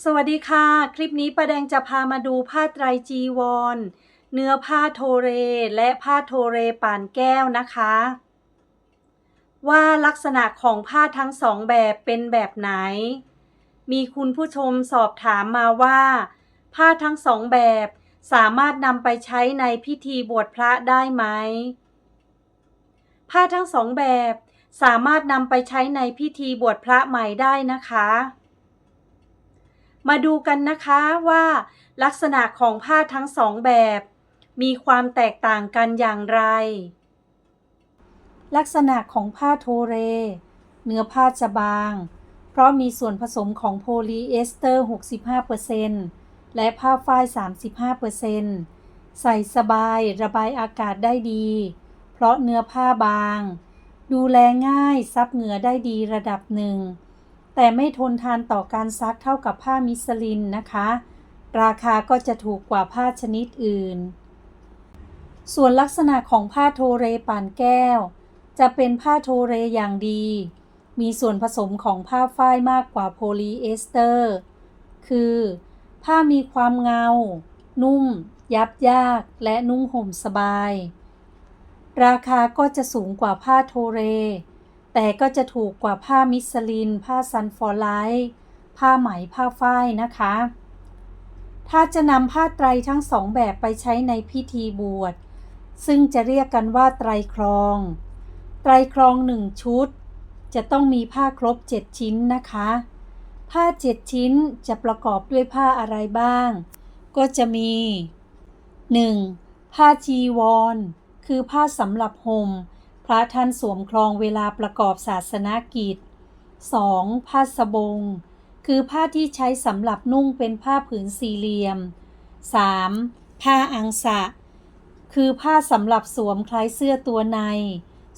สวัสดีค่ะ คลิปนี้ประแดงจะพามาดูผ้าไตรจีวร เนื้อผ้าโทเร และผ้าโทเรป่านแก้วนะคะ ว่าลักษณะของผ้าทั้งสองแบบเป็นแบบไหน มีคุณผู้ชมสอบถามมาว่า ผ้าทั้งสองแบบสามารถนำไปใช้ในพิธีบวชพระได้ไหม ผ้าทั้งสองแบบสามารถนำไปใช้ในพิธีบวชพระใหม่ได้นะคะ มาดูกันนะคะว่าลักษณะของผ้าทั้งสองแบบ มีความแตกต่างกันอย่างไร ลักษณะของผ้าโทเร เนื้อผ้าจะบาง เพราะมีส่วนผสมของโพลีเอสเตอร์ 65%และผ้าฝ้าย 35%ใส่สบายระบายอากาศได้ดี เพราะเนื้อผ้าบาง ดูแลง่ายซับเหงื่อได้ดีระดับหนึ่ง แต่ไม่ทนทานต่อการซักเท่ากับผ้ามิสลินนะคะ ราคาก็จะถูกกว่าผ้าชนิดอื่น ส่วนลักษณะของผ้าโทเรป่านแก้ว จะเป็นผ้าโทเรอย่างดี มีส่วนผสมของผ้าฝ้ายมากกว่าโพลีเอสเตอร์ คือ ผ้ามีความเงา นุ่ม ยับยาก และนุ่งห่มสบาย ราคาก็จะสูงกว่าผ้าโทเร แต่ก็จะถูกกว่าผ้ามิสลิน ผ้าซันฟอร์ไลท์ผ้าไหมผ้าฝ้ายนะคะ ถ้าจะนำผ้าไตรทั้งสองแบบไปใช้ในพิธีบวช ซึ่งจะเรียกกันว่าไตรครอง ไตรครองหนึ่งชุด จะต้องมีผ้าครบ 7 ชิ้นนะคะ ผ้า 7 ชิ้นจะประกอบด้วยผ้าอะไรบ้าง ก็จะมี 1. ผ้าจีวร คือผ้าสำหรับห่ม พระท่านสวมครองเวลาประกอบศาสนากิจ 2. ผ้าสบง คือผ้าที่ใช้สำหรับนุ่งเป็นผ้าผืนสี่เหลี่ยม 3. ผ้าอังสะ คือผ้าสำหรับสวมคล้ายเสื้อตัวใน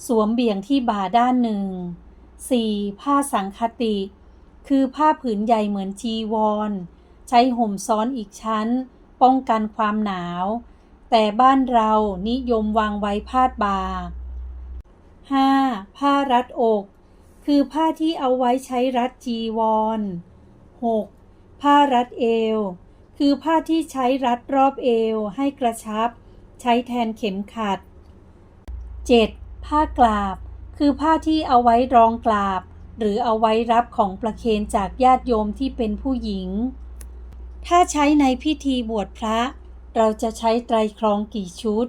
สวมเบี่ยงที่บ่าด้านหนึ่ง 4. ผ้าสังคติ คือผ้าผืนใหญ่เหมือนจีวร ใช้ห่มซ้อนอีกชั้น ป้องกันความหนาว แต่บ้านเรานิยมวางไว้พาดบ่า 5. ผ้ารัดอก คือผ้าที่เอาไว้ใช้รัดจีวร 6. ผ้ารัดเอว คือผ้าที่ใช้รัดรอบเอวให้กระชับ ใช้แทนเข็มขัด 7. ผ้ากลาบ คือผ้าที่เอาไว้รองกลาบ หรือเอาไว้รับของประเคนจากญาติโยมที่เป็นผู้หญิง ถ้าใช้ในพิธีบวชพระ เราจะใช้ไตรครองกี่ชุด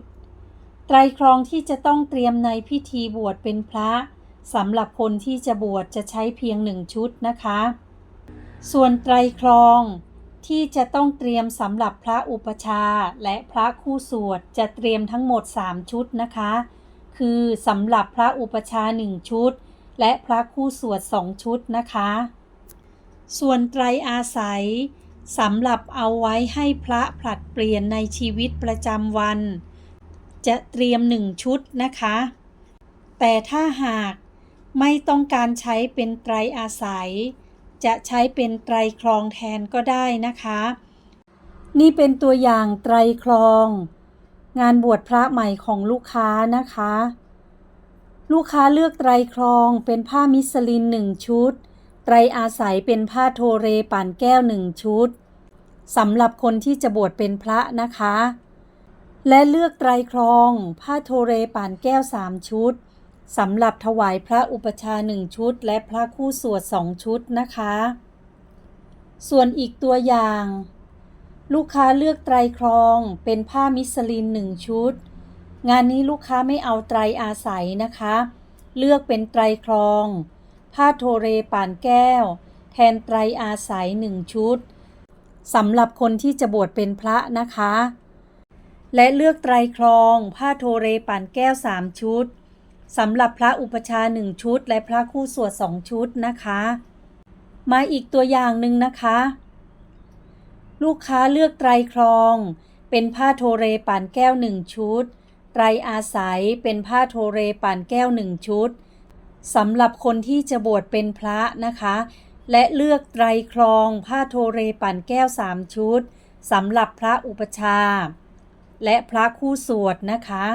ไตรครองที่จะต้องเตรียมในพิธีบวชเป็นพระสำหรับคนที่จะบวชจะใช้เพียงหนึ่งชุดนะคะ ส่วนไตรครองที่จะต้องเตรียมสำหรับพระอุปชาและพระคู่สวดจะเตรียมทั้งหมด 3 ชุดนะคะ คือสำหรับพระอุปชาหนึ่งชุด และพระคู่สวดสองชุดนะคะ ส่วนไตรอาศัยสำหรับเอาไว้ให้พระผลัดเปลี่ยนในชีวิตประจำวัน จะเตรียมหนึ่งชุดนะคะ แต่ถ้าหากไม่ต้องการใช้เป็นไตรอาศัย จะใช้เป็นไตรครองแทนก็ได้นะคะ นี่เป็นตัวอย่างไตรครอง งานบวชพระใหม่ของลูกค้านะคะ ลูกค้าเลือกไตรครองเป็นผ้ามิสลินหนึ่งชุด ไตรอาศัยเป็นผ้าโทเรป่านแก้วหนึ่งชุดสำหรับคนที่จะบวชเป็นพระนะคะ และเลือกไตรครอง ผ้าโทเรป่านแก้วสามชุดสำหรับถวายพระอุปชาหนึ่งชุด และพระคู่สวดสองชุดนะคะ ส่วนอีกตัวอย่าง ลูกค้าเลือกไตรครองเป็นผ้ามิสลินหนึ่งชุด งานนี้ลูกค้าไม่เอาไตรอาศัยนะคะ เลือกเป็นไตรครอง ผ้าโทเรป่านแก้ว แทนไตรอาศัยหนึ่งชุดสำหรับคนที่จะบวชเป็นพระนะคะ และเลือกไตรครองผ้าโทเรป่านแก้วสามชุดสำหรับพระอุปชาหนึ่งชุด และพระคู่สวดสองชุดนะคะ มาอีกตัวอย่างหนึ่งนะคะ ลูกค้าเลือกไตรครอง เป็นผ้าโทเรป่านแก้วหนึ่งชุด ไตรอาศัยเป็นผ้าโทเรป่านแก้วหนึ่งชุดสำหรับคนที่จะบวชเป็นพระนะคะ และเลือกไตรครองผ้าโทเรป่านแก้วสามชุดสำหรับพระอุปชา และพระคู่สวดนะคะ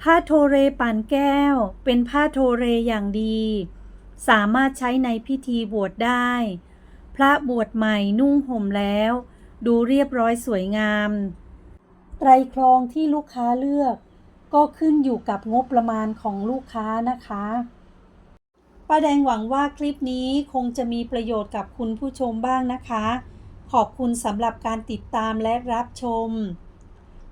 ผ้าโทเรป่านแก้ว เป็นผ้าโทเรอย่างดี สามารถใช้ในพิธีบวชได้พพระบวชใหม่นุ่งห่มแล้ว ดูเรียบร้อยสวยงาม ไตรครองที่ลูกค้าเลือก ก็ขึ้นอยู่กับงบประมาณของลูกค้านะคะป้าแดงหวังว่าคลิปนี้คงจะมีประโยชน์กับคุณผู้ชมบ้างนะคะ ขอบคุณสำหรับการติดตามและรับชม